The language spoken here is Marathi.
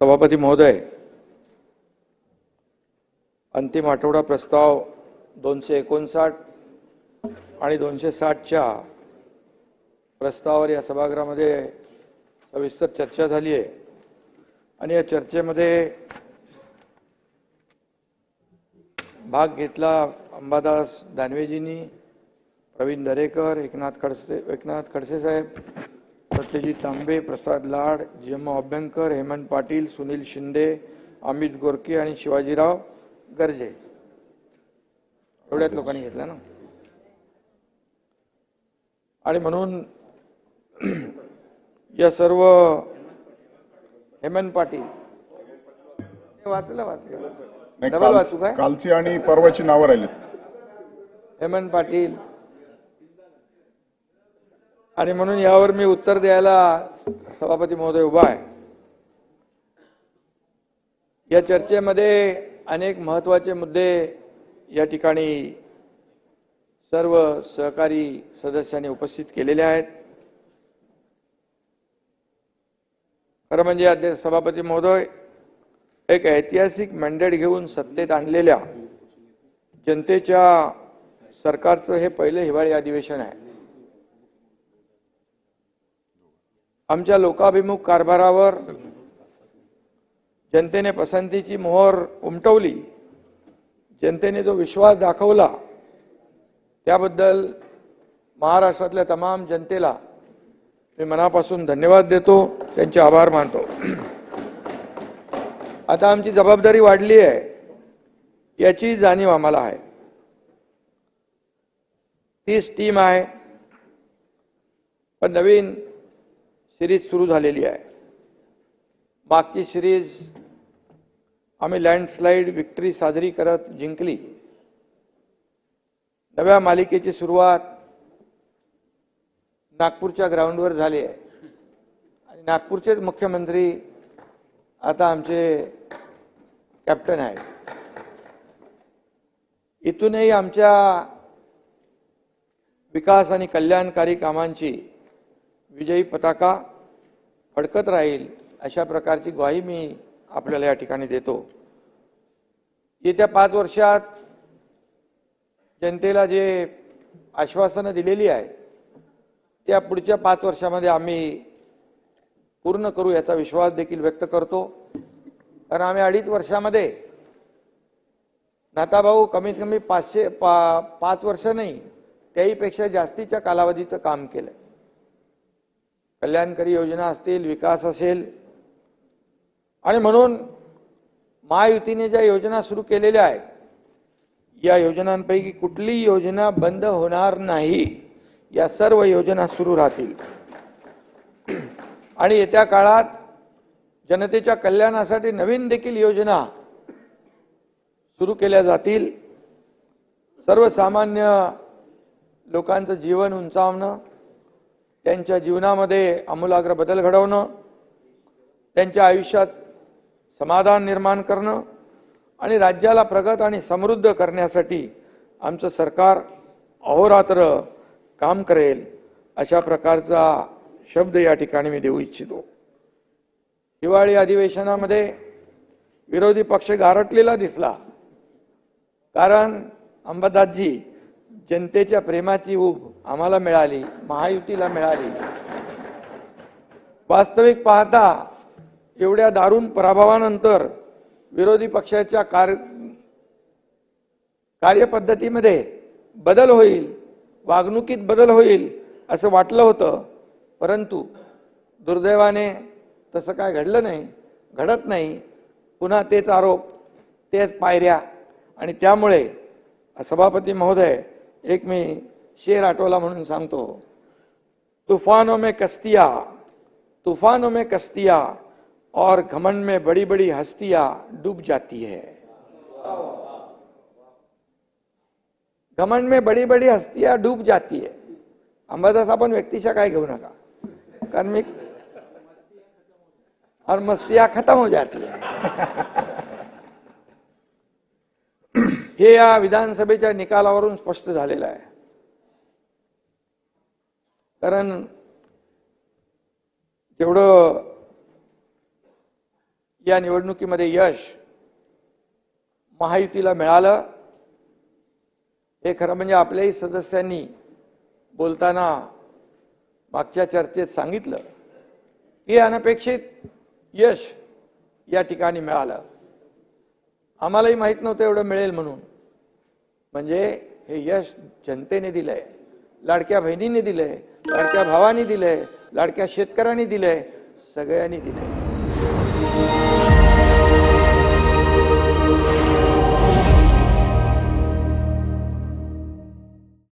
सभापती महोदय अंतिम आठवडा प्रस्ताव दोनशे एकोणसाठ आणि दोनशे साठच्या प्रस्तावावर या सभागृहामध्ये सविस्तर चर्चा झाली आहे. आणि या चर्चेमध्ये भाग घेतला अंबादास दानवेजींनी प्रवीण दरेकर एकनाथ खडसे एकनाथ खडसे साहेब सत्यजित तांबे प्रसाद लाड जी एम अभ्यंकर हेमंत पाटील सुनील शिंदे अमित गोरके आणि शिवाजीराव गर्जे. एवढ्याच लोकांनी घेतला ना? आणि म्हणून या सर्व हेमंत पाटील. वाचलं वाचलं. डबल वाचू काय? काल- कालची आणि परवाची नावं राहिलीत. हेमंत पाटील आणि म्हणून यावर मी उत्तर द्यायला सभापती महोदय उभा आहे. या चर्चेमध्ये अनेक महत्त्वाचे मुद्दे या ठिकाणी सर्व सहकारी सदस्यांनी उपस्थित केलेले आहेत. खरं म्हणजे अध्यक्ष सभापती महोदय एक ऐतिहासिक मॅन्डेट घेऊन सत्तेत आणलेल्या जनतेच्या सरकारचं हे पहिलं हिवाळी अधिवेशन आहे. आमच्या लोकाभिमुख कारभारावर जनतेने पसंतीची मोहर उमटवली. जनतेने जो विश्वास दाखवला त्याबद्दल महाराष्ट्रातल्या तमाम जनतेला मी मनापासून धन्यवाद देतो. त्यांचे आभार मानतो. आता आमची जबाबदारी वाढली आहे याची जाणीव आम्हाला आहे. तीच टीम आहे. पण नवीन सिरीज सुरू झालेली आहे. मागची सिरीज आम्ही लँडस्लाईड विक्ट्री साजरी करत जिंकली. नव्या मालिकेची सुरुवात नागपूरच्या ग्राउंडवर झाली आहे. आणि नागपूरचेच मुख्यमंत्री आता आमचे कॅप्टन आहेत. इथूनही आमच्या विकास आणि कल्याणकारी कामांची विजयी पताका फडकत राहील अशा प्रकारची ग्वाही मी आपल्याला या ठिकाणी देतो. येत्या पाच वर्षात जनतेला जे आश्वासनं दिलेली आहेत त्या पुढच्या पाच वर्षामध्ये आम्ही पूर्ण करू याचा विश्वास देखील व्यक्त करतो. कारण आम्ही अडीच वर्षामध्ये नाताभाऊ कमीत कमी पाचशे पा पाच वर्ष नाही त्याहीपेक्षा जास्तीच्या कालावधीचं काम केलंय. कल्याणकारी योजना असतील विकास असेल. आणि म्हणून महायुतीने ज्या योजना सुरू केलेल्या आहेत या योजनांपैकी कुठलीही योजना बंद होणार नाही. या सर्व योजना सुरू राहतील. आणि येत्या काळात जनतेच्या कल्याणासाठी नवीन देखील योजना सुरू केल्या जातील. सर्वसामान्य लोकांचं जीवन उंचावणं त्यांच्या जीवनामध्ये आमूलाग्र बदल घडवणं त्यांच्या आयुष्यात समाधान निर्माण करणं आणि राज्याला प्रगत आणि समृद्ध करण्यासाठी आमचं सरकार अहोरात्र काम करेल अशा प्रकारचा शब्द या ठिकाणी मी देऊ इच्छितो. हिवाळी अधिवेशनामध्ये विरोधी पक्ष गारटलेला दिसला. कारण अंबादासजी जनतेच्या प्रेमाची ऊब आम्हाला मिळाली महायुतीला मिळाली. वास्तविक पाहता एवढ्या दारुण पराभवानंतर विरोधी पक्षाच्या कार्य कार्यपद्धतीमध्ये बदल होईल वागणुकीत बदल होईल असं वाटलं होतं. परंतु दुर्दैवाने तसं काय घडलं नाही घडत नाही. पुन्हा तेच आरोप तेच पायऱ्या आणि त्यामुळे सभापती महोदय एक मी शेर आठवला म्हणून सांगतो तूफानों में कस्तिया, तूफानों में कस्तिया और घमंड में बड़ी बड़ी हस्तियाँ डूब जाती है। घमंड में बड़ी बड़ी हस्तियाँ डूब जाती है। अंबादास आपण व्यक्तिशा काय घेऊ नका कारण और मस्तियाँ खत्म हो जाती है। हे या विधानसभेच्या निकालावरून स्पष्ट झालेलं आहे. कारण जेवढं या निवडणुकीमध्ये यश महायुतीला मिळालं. हे खरं म्हणजे आपल्याही सदस्यांनी बोलताना मागच्या चर्चेत सांगितलं की अनपेक्षित यश या ठिकाणी मिळालं. आम्हालाही माहीत नव्हतं एवढं मिळेल म्हणून. म्हणजे हे यश जनतेने दिलंय लाडक्या बहिणींनी दिलंय लाडक्या भावानी दिलंय लाडक्या शेतकऱ्यांनी दिलंय सगळ्यांनी दिलंय.